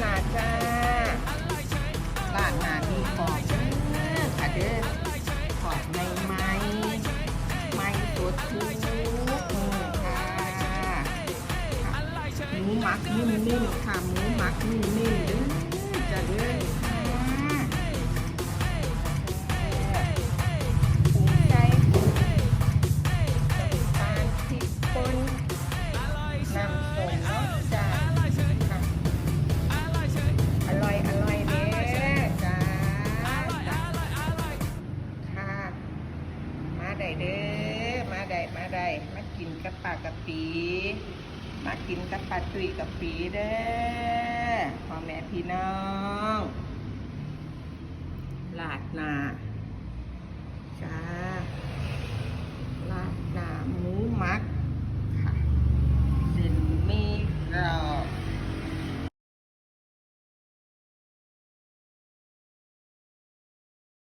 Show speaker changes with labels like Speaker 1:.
Speaker 1: สาจ้าลาดหนามีขอบเด้อค่ะเด้อขอบในไม้ไม้ตัวทุกมือค่ะหมูหมักนิ่มๆค่ะหมูหมักนิ่มๆ เด้อมาได้มาได้มากินกับปลากะปีมากินกับปลาตุยกะปีเด้อพ่อแม่พี่น้องลาดนา